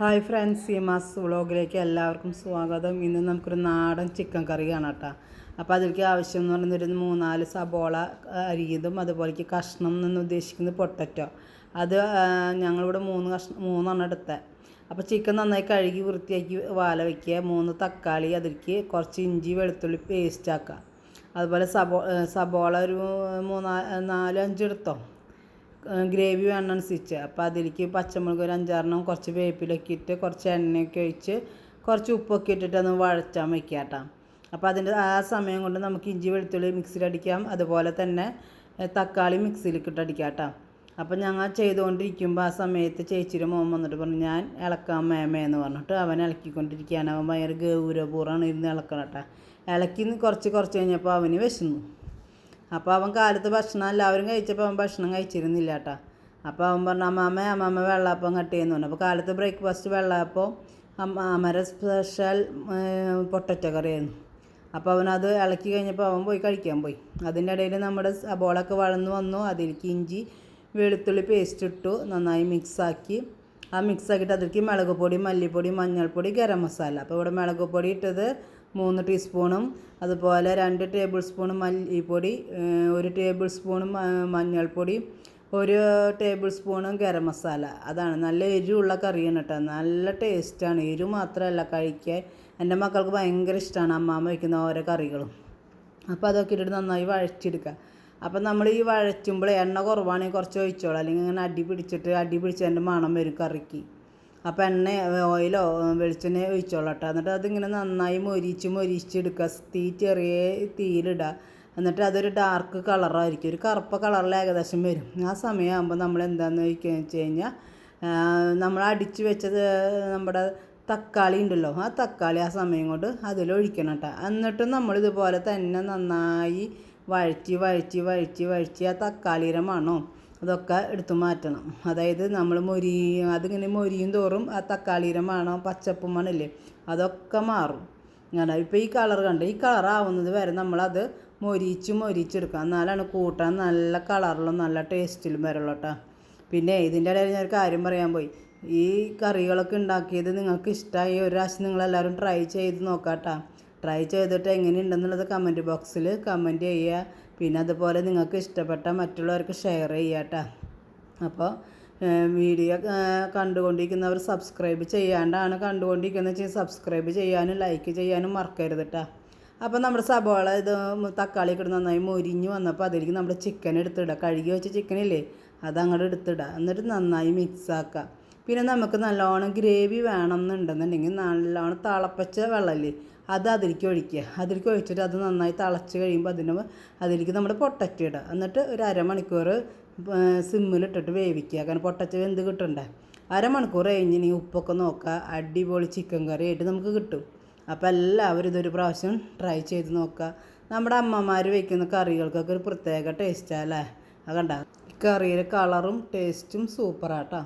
Hi friends ഈ mass വ്ളോഗിലേക്ക് എല്ലാവർക്കും സ്വാഗതം. ഇന്ന് നമുക്കൊരു നാടൻ ചിക്കൻ കറിയാണ് കേട്ടോ അപ്പോൾ അതിലേക്ക് ആവശ്യം എന്ന് പറയുന്നത് ഒരു മൂന്നാൽ സബോള അരിയതും അതുപോലേക്ക് കഷ്ണം എന്ന് ഉദ്ദേശിക്കുന്നത് പൊട്ടറ്റോ. അത് ഞങ്ങളിവിടെ മൂന്ന് കഷ്ണം മൂന്നെണ്ണം എടുത്തത് അപ്പോൾ ചിക്കൻ നന്നായി കഴുകി വൃത്തിയാക്കി വാല വയ്ക്കുക മൂന്ന് തക്കാളി അതിലേക്ക് കുറച്ച് ഇഞ്ചി വെളുത്തുള്ളി പേസ്റ്റ് ആക്കുക. അതുപോലെ സബോ സബോള ഒരു മൂന്നാൽ നാല് അഞ്ച് എടുത്തോ. ഗ്രേവി വേണമെന്നനുസരിച്ച് അപ്പോൾ അതിലേക്ക് പച്ചമുളക് ഒരു അഞ്ചാറെണ്ണം കുറച്ച് വേപ്പിലൊക്കെ ഇട്ട് കുറച്ച് എണ്ണയൊക്കെ ഒഴിച്ച് കുറച്ച് ഉപ്പൊക്കെ ഇട്ടിട്ട് ഒന്ന് വഴച്ചാൻ വയ്ക്കുക കേട്ടോ. അപ്പോൾ അതിന്റെ ആ സമയം കൊണ്ട് നമുക്ക് ഇഞ്ചി വെളുത്തുള്ളി മിക്സിയിൽ അടിക്കാം. അതുപോലെ തന്നെ തക്കാളി മിക്സിയിലേക്ക് അടിക്കാം കേട്ടോ. അപ്പോൾ ഞങ്ങൾ ചെയ്തുകൊണ്ടിരിക്കുമ്പോൾ ആ സമയത്ത് ചേച്ചിയുടെ മോൻ വന്നിട്ട് പറഞ്ഞു ഞാൻ ഇളക്കാം മേമേ എന്ന് പറഞ്ഞിട്ട് അവൻ ഇളക്കിക്കൊണ്ടിരിക്കുകയാണ്. അവൻ ഭയങ്കര ഗൗരവപൂർവമാണ് ഇരുന്ന് ഇളക്കണം കേട്ടോ. ഇളക്കി കുറച്ച് കുറച്ച് കഴിഞ്ഞപ്പോൾ അവന് വിശന്നു. അപ്പോൾ അവൻ കാലത്ത് ഭക്ഷണം എല്ലാവരും കഴിച്ചപ്പോൾ അവൻ ഭക്ഷണം കഴിച്ചിരുന്നില്ല കേട്ടോ അപ്പോൾ അവൻ പറഞ്ഞു അമ്മാമ്മ അമ്മാമ്മ വെള്ളാപ്പം കട്ട് ചെയ്യുന്നു പറഞ്ഞു. അപ്പോൾ കാലത്ത് ബ്രേക്ക്ഫാസ്റ്റ് വെള്ളാപ്പം അമ്മര സ്പെഷ്യൽ പൊട്ടറ്റോ കറിയായിരുന്നു. അപ്പോൾ അവനത് ഇളക്കി കഴിഞ്ഞപ്പോൾ അവൻ പോയി കഴിക്കാൻ പോയി. അതിന്റെ ഇടയിൽ നമ്മുടെ സബോളൊക്കെ വളർന്നു വന്നു. അതിലേക്ക് ഇഞ്ചി വെളുത്തുള്ളി പേസ്റ്റ് ഇട്ടു. നന്നായി മിക്സാക്കി ആ മിക്സാക്കിയിട്ട് അതിലേക്ക് മുളക് പൊടി മല്ലിപ്പൊടി മഞ്ഞൾപ്പൊടി ഗരം മസാല. അപ്പോൾ ഇവിടെ മുളക് പൊടി ഇട്ടത് മൂന്ന് ടീസ്പൂണും അതുപോലെ രണ്ട് ടേബിൾ സ്പൂൺ മല്ലിപ്പൊടി ഒരു ടേബിൾ സ്പൂൺ മഞ്ഞൾപ്പൊടി ഒരു ടേബിൾ സ്പൂണും ഗരം മസാല. അതാണ് നല്ല എരിവുള്ള കറിയാണ് കേട്ടോ നല്ല ടേസ്റ്റാണ്. എരിവ് മാത്രമല്ല കഴിക്കാൻ. എന്റെ മക്കൾക്ക് ഭയങ്കര ഇഷ്ടമാണ് അമ്മാമ്മ വയ്ക്കുന്ന ഓരോ കറികളും. അപ്പോൾ അതൊക്കെ ഇട്ടിട്ട് നന്നായി വഴച്ചെടുക്കുക അപ്പം നമ്മൾ ഈ വഴറ്റുമ്പോൾ എണ്ണ കുറവാണെങ്കിൽ കുറച്ച് ഒഴിച്ചോളാം. അല്ലെങ്കിൽ ഇങ്ങനെ അടി പിടിച്ചിട്ട് അടി പിടിച്ചതിന്റെ മണം വരും കറിക്ക്. അപ്പോൾ എണ്ണ ഓയിലോ വെളിച്ചെണ്ണ ഒഴിച്ചോളാം എന്നിട്ട് അതിങ്ങനെ നന്നായി മൊരിച്ച് മൊരിച്ചെടുക്കുക. തീ ചെറിയ തീയിലിടുക. എന്നിട്ട് അതൊരു ഡാർക്ക് കളറായിരിക്കും ഒരു കറുപ്പ കളറിൽ ഏകദേശം വരും. ആ സമയമാകുമ്പോൾ നമ്മൾ എന്താണെന്ന് വെച്ച് കഴിഞ്ഞാൽ നമ്മൾ അടിച്ച് വെച്ചത് നമ്മുടെ തക്കാളി ഉണ്ടല്ലോ ആ തക്കാളി ആ സമയം കൊണ്ട് അതിലൊഴിക്കണം കേട്ടോ എന്നിട്ടും നമ്മളിതുപോലെ തന്നെ നന്നായി വഴറ്റി വഴറ്റി വഴറ്റി വഴറ്റി ആ തക്കാളിയുടെ മണോ അതൊക്കെ എടുത്തു മാറ്റണം. അതായത് നമ്മൾ മൊരി അതിങ്ങനെ മൊരിയും തോറും ആ തക്കാളിയുടെ മണം പച്ചപ്പ് മണമില്ലേ അതൊക്കെ മാറും. അങ്ങനെ ഇപ്പോൾ ഈ കളർ കണ്ട് ഈ കളർ ആവുന്നത് വരെ നമ്മളത് മൊരിച്ച് മൊരിച്ചെടുക്കുക എന്നാലാണ് കൂട്ടാൻ നല്ല കളറിലും നല്ല ടേസ്റ്റിലും വരുള്ളൂ കേട്ടോ പിന്നെ ഇതിന്റെ ഇടയിൽ ഞാൻ ഒരു കാര്യം പറയാൻ പോയി. ഈ കറികളൊക്കെ ഉണ്ടാക്കിയത് നിങ്ങൾക്ക് ഇഷ്ടമായി ഒരു പ്രാവശ്യം നിങ്ങളെല്ലാവരും ട്രൈ ചെയ്ത് നോക്കാട്ടോ. ട്രൈ ചെയ്തിട്ട് എങ്ങനെയുണ്ടെന്നുള്ളത് കമന്റ് ബോക്സിൽ കമന്റ് ചെയ്യുക. പിന്നെ അതുപോലെ നിങ്ങൾക്ക് ഇഷ്ടപ്പെട്ട മറ്റുള്ളവർക്ക് ഷെയർ ചെയ്യുക കേട്ടോ അപ്പോൾ വീഡിയോ കണ്ടുകൊണ്ടിരിക്കുന്നവർ സബ്സ്ക്രൈബ് ചെയ്യാണ്ടാണ് കണ്ടുകൊണ്ടിരിക്കുന്നത് വെച്ചാൽ സബ്സ്ക്രൈബ് ചെയ്യാനും ലൈക്ക് ചെയ്യാനും മറക്കരുത് കേട്ടോ അപ്പോൾ നമ്മുടെ സബോള ഇത് തക്കാളി ഇട്ട് നന്നായി മൊരിഞ്ഞ് വന്നപ്പോൾ അതിലേക്ക് നമ്മുടെ ചിക്കൻ എടുത്തിടുക. കഴുകി വെച്ച ചിക്കനില്ലേ അത് അങ്ങോട്ട് എടുത്തിടുക. എന്നിട്ട് നന്നായി മിക്സ് ആക്കുക. പിന്നെ നമുക്ക് നല്ലോണം ഗ്രേവി വേണം എന്നുണ്ടെന്നുണ്ടെങ്കിൽ നല്ലോണം തിളപ്പിച്ച വെള്ളമില്ലേ അത് അതിലേക്ക് ഒഴിക്കുക. അതിലേക്ക് ഒഴിച്ചിട്ട് അത് നന്നായി തിളച്ച് കഴിയുമ്പോൾ അതിന് അതിലേക്ക് നമ്മൾ പൊട്ടറ്റ ഇടുക. എന്നിട്ട് ഒരു അരമണിക്കൂർ സിമ്മിലിട്ടിട്ട് വേവിക്കുക. കാരണം പൊട്ടച്ച വെന്ത് കിട്ടണ്ടേ? അരമണിക്കൂർ കഴിഞ്ഞ് നീ ഉപ്പൊക്കെ നോക്കുക. അടിപൊളി ചിക്കൻ കറി ആയിട്ട് നമുക്ക് കിട്ടും. അപ്പോൾ എല്ലാവരും ഇതൊരു പ്രാവശ്യം ട്രൈ ചെയ്ത് നോക്കുക. നമ്മുടെ അമ്മമാർ വയ്ക്കുന്ന കറികൾക്കൊക്കെ ഒരു പ്രത്യേക ടേസ്റ്റാണ് അല്ലേ? അത് കണ്ട? ഈ കറിയുടെ കളറും ടേസ്റ്റും സൂപ്പറാട്ടോ